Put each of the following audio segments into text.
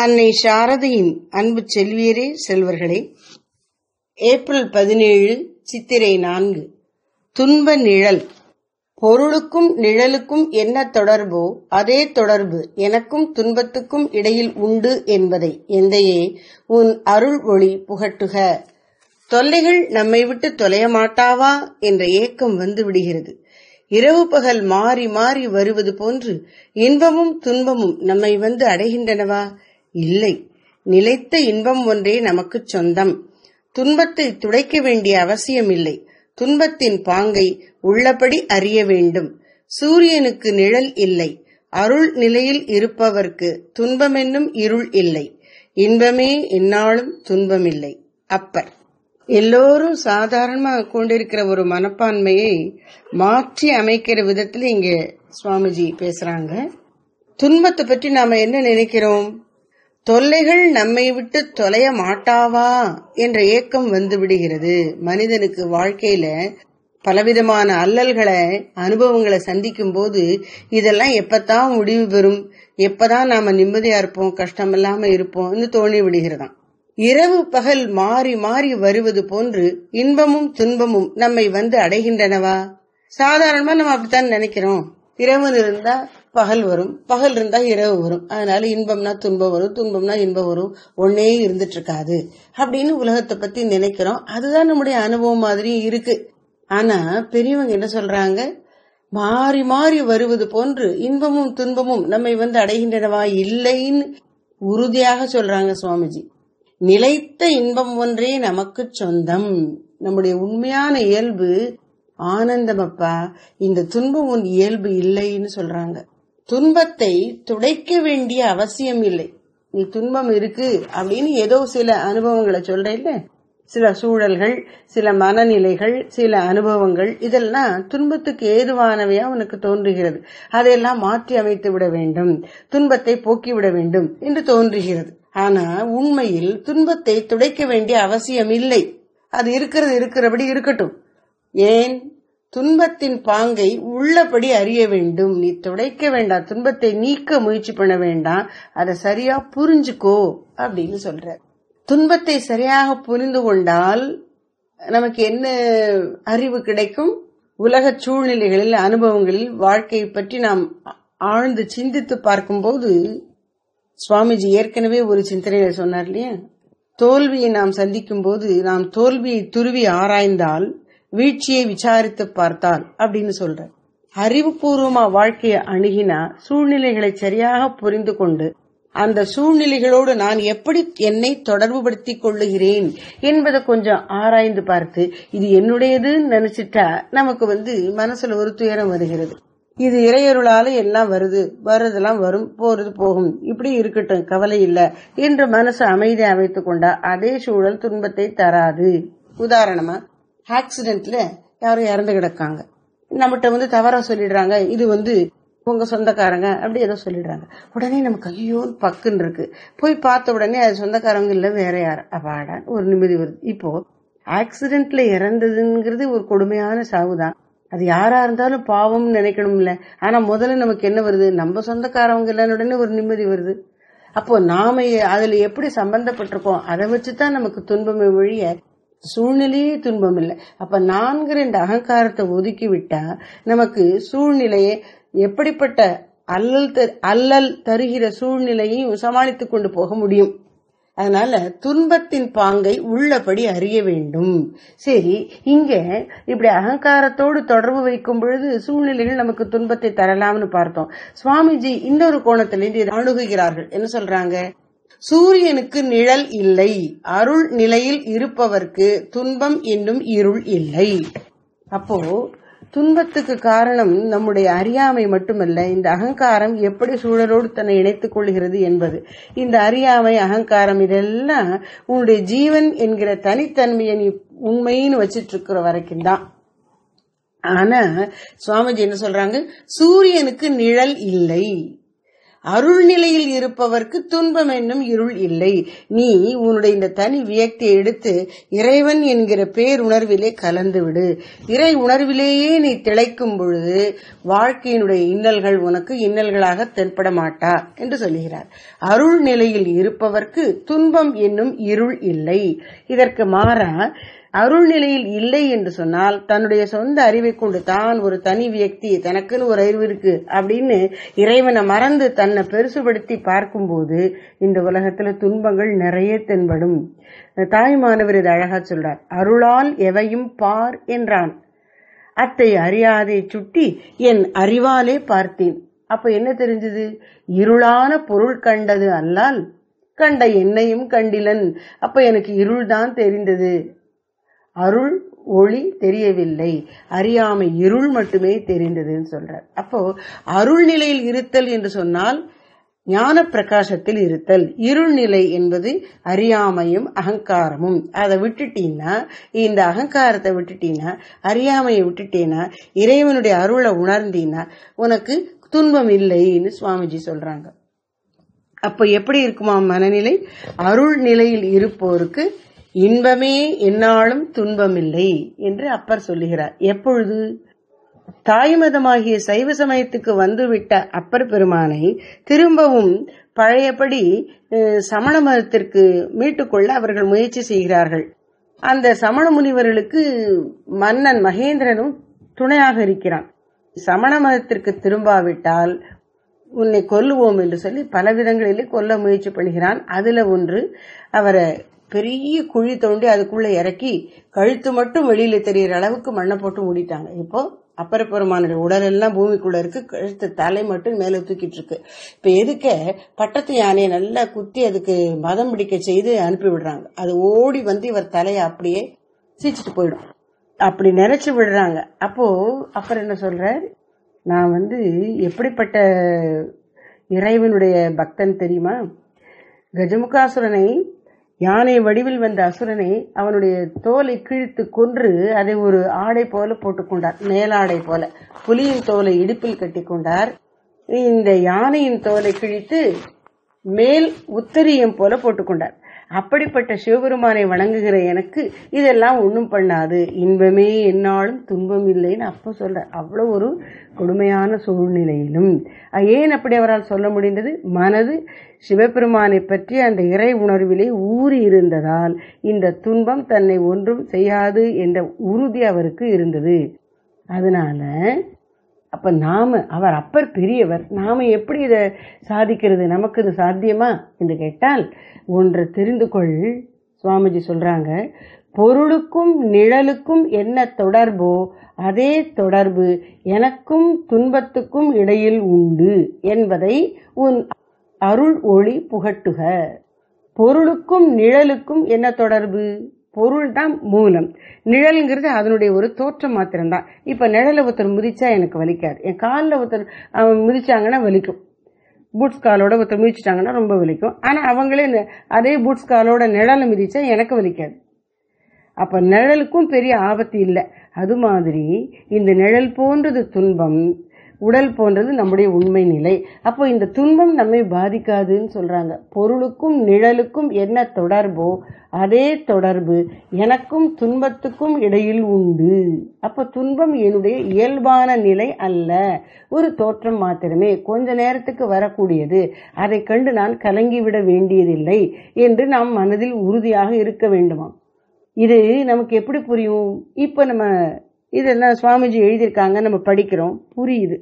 அன்னை சாரதையின் அன்பு செல்வியரே செல்வர்களே. ஏப்ரல் பதினேழு சித்திரை நான்கு. துன்ப நிழல். பொருளுக்கும் நிழலுக்கும் என்ன தொடர்போ அதே தொடர்பு எனக்கும் துன்பத்துக்கும் இடையில் உண்டு என்பதை எந்தையே உன் அருள் ஒளி புகட்டுக. தொல்லைகள் நம்மை விட்டு தொலைய மாட்டாவா என்ற ஏக்கம் வந்து விடுகிறது. இரவு பகல் மாறி மாறி வருவது போன்று இன்பமும் துன்பமும் நம்மை வந்து அடைகின்றனவா? இல்லை. நிலைத்த இன்பம் ஒன்றே நமக்குச் சொந்தம். துன்பத்தை துடைக்க வேண்டிய அவசியமில்லை. துன்பத்தின் பாங்கை உள்ளபடி அறிய வேண்டும். சூரியனுக்கு நிழல் இல்லை. அருள் நிலையில் இருப்பவர்க்கு துன்பமென்னும் இருள் இல்லை. இன்பமே என்னாலும் துன்பமில்லை. அப்பர். எல்லோரும் சாதாரணமாக கொண்டிருக்கிற ஒரு மனப்பான்மையை மாற்றி அமைக்கிற விதத்தில் இங்க சுவாமிஜி பேசுறாங்க. துன்பத்தை பற்றி நாம என்ன நினைக்கிறோம்? தொல்லைகள் நம்மை விட்டு தொலைய மாட்டாவா என்ற ஏக்கம் வந்து விடுகிறது மனிதனுக்கு வாழ்க்கையில பலவிதமான அல்லல்களை அனுபவங்களை சந்திக்கும் போது இதெல்லாம் எப்பத்தான் முடிவு பெறும்? எப்பதான் நாம நிம்மதியா இருப்போம் கஷ்டம் இல்லாம இருப்போம்னு தோணி விடுகிறதாம். இரவு பகல் மாறி மாறி வருவது போன்று இன்பமும் துன்பமும் நம்மை வந்து அடைகின்றனவா? சாதாரணமா நம்ம அப்படித்தான் நினைக்கிறோம். இரவு இருந்தா பகல் வரும். பகல் இருந்தா இரவு வரும். அதனால இன்பம்னா துன்பம் வரும். துன்பம்னா இன்பம் வரும். ஒன்னே இருந்துட்டு இருக்காது அப்படின்னு உலகத்தை பத்தி நினைக்கிறோம். அதுதான் நம்முடைய அனுபவம் மாதிரி இருக்கு. ஆனா பெரியவங்க என்ன சொல்றாங்க? மாறி மாறி வருவது போன்று இன்பமும் துன்பமும் நம்மை வந்து அடைகின்றனவா இல்லைன்னு உறுதியாக சொல்றாங்க சுவாமிஜி. நிலைத்த இன்பம் ஒன்றே நமக்கு சொந்தம். நம்முடைய உண்மையான இயல்பு ஆனந்தம் அப்பா. இந்த துன்பம் உன் இயல்பு இல்லைன்னு சொல்றாங்க. துன்பத்தை துடைக்க வேண்டிய அவசியம் இல்லை. நீ துன்பம் இருக்கு அப்படின்னு ஏதோ சில அனுபவங்களை சொல்றேன் சில சூழல்கள் சில மனநிலைகள் சில அனுபவங்கள் இதெல்லாம் துன்பத்துக்கு ஏதுவானவையா உனக்கு தோன்றுகிறது. அதையெல்லாம் மாற்றி அமைத்து விட வேண்டும். துன்பத்தை போக்கிவிட வேண்டும் என்று தோன்றுகிறது. ஆனா உண்மையில் துன்பத்தை துடைக்க வேண்டிய அவசியம் இல்லை. அது இருக்கிறது இருக்கிறபடி இருக்கட்டும். ஏன்? துன்பத்தின் பாங்கை உள்ளபடி அறிய வேண்டும். நீ துடைக்க வேண்டாம். துன்பத்தை நீக்க முயற்சி பண்ண வேண்டாம். அதை சரியா புரிஞ்சுக்கோ அப்படின்னு சொல்ற. துன்பத்தை சரியாக புரிந்து கொண்டால் நமக்கு என்ன அறிவு கிடைக்கும்? உலக சூழ்நிலைகளில் அனுபவங்களில் வாழ்க்கையை பற்றி நாம் ஆழ்ந்து சிந்தித்து பார்க்கும்போது சுவாமிஜி ஏற்கனவே ஒரு சிந்தனையில சொன்னார் இல்லையா? தோல்வியை நாம் சந்திக்கும் போது நாம் தோல்வியை துருவி ஆராய்ந்தால் வீழ்ச்சியை விசாரித்து பார்த்தால் அப்படின்னு சொல்ற அறிவுபூர்வமா வாழ்க்கையை அணுகினா சூழ்நிலைகளை சரியாக புரிந்து கொண்டு அந்த சூழ்நிலைகளோடு நான் எப்படி என்னை தொடர்புபடுத்திக் கொள்ளுகிறேன் என்பதை கொஞ்சம் ஆராய்ந்து பார்த்து இது என்னுடையதுன்னு நினைச்சிட்டா நமக்கு வந்து மனசுல ஒரு துயரம் வருகிறது. இது இறையருளால எல்லாம் வருது வர்றதெல்லாம் வரும் போறது போகும் இப்படி இருக்கட்டும் கவலை இல்ல என்று மனசு அமைதியை அமைத்துக் கொண்டா அதே சூழல் துன்பத்தை தராது. உதாரணமா ஆக்சிடென்ட்ல யாரும் இறந்து கிடக்காங்க. நம்மகிட்ட வந்து தவறா சொல்லிடுறாங்க இது வந்து உங்க சொந்தக்காரங்க அப்படி ஏதோ சொல்லிடுறாங்க. உடனே நமக்கு ஐயோ பக்குன்னு இருக்கு. போய் பார்த்த உடனே அது சொந்தக்காரங்க இல்ல வேற யார்? அப்பாடா ஒரு நிம்மதி வருது. இப்போ ஆக்சிடென்ட்ல இறந்ததுங்கிறது ஒரு கொடுமையான சாவுதான். அது யாரா இருந்தாலும் பாவம்னு நினைக்கணும்ல. ஆனா முதல்ல நமக்கு என்ன வருது? நம்ம சொந்தக்காரவங்க இல்லைன்னு உடனே ஒரு நிம்மதி வருது. அப்போ நாம அதுல எப்படி சம்பந்தப்பட்டிருக்கோம்? அதை வச்சுதான் நமக்கு துன்பமே ஒழிய சூழ்நிலையே துன்பம் இல்லை அப்ப நான்கு ரெண்டு அகங்காரத்தை ஒதுக்கி விட்டா நமக்கு சூழ்நிலையை எப்படிப்பட்ட அல்லல் அல்லல் தருகிற சூழ்நிலையையும் சமாளித்துக் கொண்டு போக முடியும். அதனால துன்பத்தின் பாங்கை உள்ளபடி அறிய வேண்டும். சரி இங்க இப்படி அகங்காரத்தோடு தொடர்பு வைக்கும் பொழுது சூழ்நிலைகள் நமக்கு துன்பத்தை தரலாம்னு பார்த்தோம். சுவாமிஜி இன்னொரு கோணத்திலிருந்து அணுகுகிறார்கள். என்ன சொல்றாங்க? சூரியனுக்கு நிழல் இல்லை. அருள் நிலையில் இருப்பவர்க்கு துன்பம் என்னும் இருள் இல்லை. அப்போ துன்பத்துக்கு காரணம் நம்முடைய அறியாமை மட்டுமல்ல இந்த அகங்காரம் எப்படி சூழலோடு தன்னை இணைத்துக் கொள்கிறது என்பது. இந்த அறியாமை அகங்காரம் இதெல்லாம் உன்னுடைய ஜீவன் என்கிற தனித்தன்மையை நீ உண்மைன்னு வச்சிட்டு இருக்கிற வரைக்கும் தான். ஆனா சுவாமிஜி என்ன சொல்றாங்க? சூரியனுக்கு நிழல் இல்லை. அருள் நிலையில் இருப்பவர்க்கு துன்பம் என்னும் இருள் இல்லை. நீ உன்னுடைய இந்த தனி வியக்தியை எடுத்து இறைவன் என்கிற பேருணர்விலே கலந்து விடு. இறை உணர்விலேயே நீ திளைக்கும் பொழுது வாழ்க்கையினுடைய இன்னல்கள் உனக்கு இன்னல்களாக தென்பட மாட்டா என்று சொல்லுகிறார். அருள் நிலையில் இருப்பவர்க்கு துன்பம் என்னும் இருள் இல்லை. இதற்கு மாறா அருள் நிலையில் இல்லை என்று சொன்னால் தன்னுடைய சொந்த அறிவை கொண்டு தான் ஒரு தனி வியக்தி தனக்குன்னு ஒரு அறிவு இருக்கு அப்படின்னு இறைவனை மறந்து தன்னை பெருசுபடுத்தி பார்க்கும்போது இந்த உலகத்துல துன்பங்கள் நிறைய தென்படும். தாய்மானவர் இது அழகா சொல்றார். அருளால் எவையும் பார் என்றான். அத்தை அறியாதே சுட்டி என் அறிவாலே பார்த்தேன். அப்ப என்ன தெரிஞ்சது? இருளான பொருள் கண்டது அல்லால் கண்ட என்னையும் கண்டிலன். அப்ப எனக்கு இருள் தான் தெரிந்தது. அருள் ஒளி தெரியவில்லை. அறியாமை இருள் மட்டுமே தெரிந்ததுன்னு சொல்றார். அப்போ அருள் நிலையில் இருத்தல் என்று சொன்னால் ஞான பிரகாசத்தில் இருத்தல். இருள் நிலை என்பது அறியாமையும் அகங்காரமும். அதை விட்டுட்டீங்கன்னா இந்த அகங்காரத்தை விட்டுட்டீங்கன்னா அறியாமையை விட்டுட்டீங்கன்னா இறைவனுடைய அருளை உணர்ந்தீங்கன்னா உனக்கு துன்பம் இல்லைன்னு சுவாமிஜி சொல்றாங்க. அப்ப எப்படி இருக்குமா மனநிலை? அருள் நிலையில் இருப்போருக்கு இன்பமே என்னாலும் துன்பமில்லை என்று அப்பர் சொல்லுகிறார். எப்பொழுது? தாய்மதமாகிய சைவ சமயத்துக்கு வந்துவிட்ட அப்பர் பெருமானை திரும்பவும் பழையபடி சமண மதத்திற்கு மீட்டுக்கொள்ள அவர்கள் முயற்சி செய்கிறார்கள். அந்த சமண முனிவர்களுக்கு மன்னன் மகேந்திரனும் துணையாக இருக்கிறான். சமண மதத்திற்கு திரும்பாவிட்டால் உன்னை கொல்லுவோம் என்று சொல்லி பல விதங்களிலே கொல்ல முயற்சி பண்ணுகிறான் அதுல ஒன்று அவரை பெரிய குழி தோண்டி அதுக்குள்ள இறக்கி கழுத்து மட்டும் வெளியில தெரியற அளவுக்கு மண்ணை போட்டு மூடிட்டாங்க. இப்போ அப்பர பெருமானுடைய உடல் எல்லாம் பூமிக்குள்ள இருக்கு. கழுத்து தலை மட்டும் மேல தூக்கிட்டு இருக்கு. இப்ப எதுக்க பட்டத்து யானையை நல்லா குத்தி அதுக்கு மதம் பிடிக்க செய்து அனுப்பி விடுறாங்க. அது ஓடி வந்து இவர் தலையை அப்படியே சீச்சிட்டு போயிடும். அப்படி நிறைச்சு விடுறாங்க. அப்போ அப்புறம் என்ன சொல்றார்? நான் வந்து எப்படிப்பட்ட இறைவனுடைய பக்தன் தெரியுமா? கஜமுகாசுரனை யானை வடிவில் வந்த அசுரனை அவனுடைய தோலை கிழித்து கொன்று அதை ஒரு ஆடை போல போட்டுக்கொண்டார். மேலாடை போல. புலியின் தோலை இடுப்பில் கட்டி கொண்டார். இந்த யானையின் தோலை கிழித்து மேல் உத்தரியம் போல போட்டுக்கொண்டார். அப்படிப்பட்ட சிவபெருமானை வணங்குகிற எனக்கு இதெல்லாம் ஒன்றும் பண்ணாது. இன்பமே என்னாலும் துன்பம் இல்லைன்னு அப்போ சொல்ற அவ்வளோ ஒரு கொடுமையான சூழ்நிலையிலும். ஏன் அப்படி அவரால் சொல்ல முடிந்தது? மனது சிவபெருமானை பற்றி அந்த இறை உணர்விலே ஊறி இருந்ததால் இந்த துன்பம் தன்னை ஒன்றும் செய்யாது என்ற உறுதி அவருக்கு இருந்தது. அதனால அப்போ நாம் அவர் அப்பர் பெரியவர் நாம் எப்படி இதை சாதிக்கிறது? நமக்கு இது சாத்தியமா? என்று கேட்டால் ஒன்றை தெரிந்து கொள் சுவாமிஜி சொல்கிறாங்க பொருளுக்கும் நிழலுக்கும் என்ன தொடர்போ அதே தொடர்பு எனக்கும் துன்பத்துக்கும் இடையில் உண்டு என்பதை உன் அருள் ஒளி புகட்டுக. பொருளுக்கும் நிழலுக்கும் என்ன தொடர்பு? பொருள் தான் மூலம். நிழல்ங்கிறது அதனுடைய ஒரு தோற்றம் மாத்திரம்தான். இப்ப நிழலை ஒருத்தர் முதிச்சா எனக்கு வலிக்காது. என் காலில் ஒருத்தர் முதிச்சாங்கன்னா வலிக்கும். பூட்ஸ் காலோட ஒருத்தர் மிதிச்சிட்டாங்கன்னா ரொம்ப வலிக்கும். ஆனா அவங்களே அதே பூட்ஸ் காலோட நிழலை மிதிச்சா எனக்கு வலிக்காது. அப்ப நிழலுக்கும் பெரிய ஆபத்து இல்லை. அது மாதிரி இந்த நிழல் போன்றது துன்பம் உடல் போன்றது நம்முடைய உண்மை நிலை. அப்போ இந்த துன்பம் நம்மை பாதிக்காதுன்னு சொல்றாங்க. பொருளுக்கும் நிழலுக்கும் என்ன தொடர்போ அதே தொடர்பு எனக்கும் துன்பத்துக்கும் இடையில் உண்டு. அப்ப துன்பம் என்னுடைய இயல்பான நிலை அல்ல. ஒரு தோற்றம் மாத்திரமே கொஞ்ச நேரத்துக்கு வரக்கூடியது. அதை கண்டு நான் கலங்கிவிட வேண்டியதில்லை என்று நாம் மனதில் உறுதியாக இருக்க வேண்டுமா? இது நமக்கு எப்படி புரியும்? இப்ப நம்ம இதெல்லாம் சுவாமிஜி எழுதியிருக்காங்க நம்ம படிக்கிறோம். புரியுது.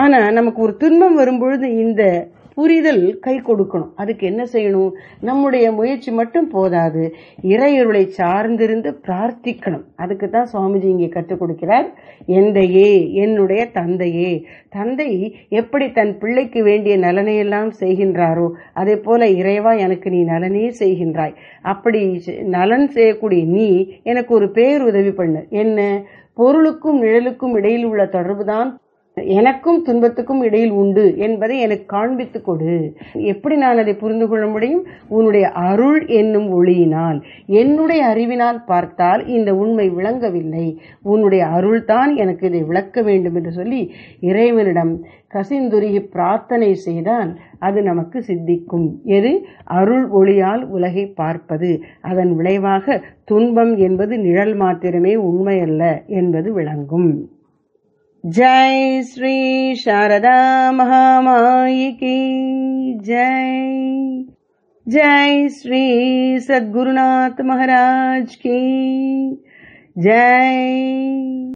ஆனா நமக்கு ஒரு துன்பம் வரும்பொழுது இந்த புரிதல் கை கொடுக்கணும். அதுக்கு என்ன செய்யணும்? நம்முடைய முயற்சி மட்டும் போதாது. இறையருளை சார்ந்திருந்து பிரார்த்திக்கணும். அதுக்கு தான் சுவாமிஜி இங்கே கற்றுக் கொடுக்கிறார் எந்தையே என்னுடைய தந்தையே தந்தை எப்படி தன் பிள்ளைக்கு வேண்டிய நலனையெல்லாம் செய்கின்றாரோ அதே போல இறைவா எனக்கு நீ நலனே செய்கின்றாய். அப்படி நலன் செய்யக்கூடிய நீ எனக்கு ஒரு பேர் உதவி பண்ணு. என்ன? பொருளுக்கும் நிழலுக்கும் இடையில் உள்ள தொடர்புதான் எனக்கும் துன்பத்துக்கும் இடையில் உண்டு என்பதை எனக்கு காண்பித்துக் கொடு. எப்படி நான் அதை புரிந்து கொள்ள முடியும்? உன்னுடைய அருள் என்னும் ஒளியினால். என்னுடைய அறிவினால் பார்த்தால் இந்த உண்மை விளங்கவில்லை. உன்னுடைய அருள்தான் எனக்கு இதை விளக்க வேண்டும் என்று சொல்லி இறைவனிடம் கசிந்துருகி பிரார்த்தனை செய்தால் அது நமக்கு சித்திக்கும். எது? அருள் ஒளியால் உலகை பார்ப்பது. அதன் விளைவாக துன்பம் என்பது நிழல் மாத்திரமே உண்மையல்ல என்பது விளங்கும். जय श्री शारदा महामाई की जय। जय श्री सद्गुरुनाथ महाराज की जय।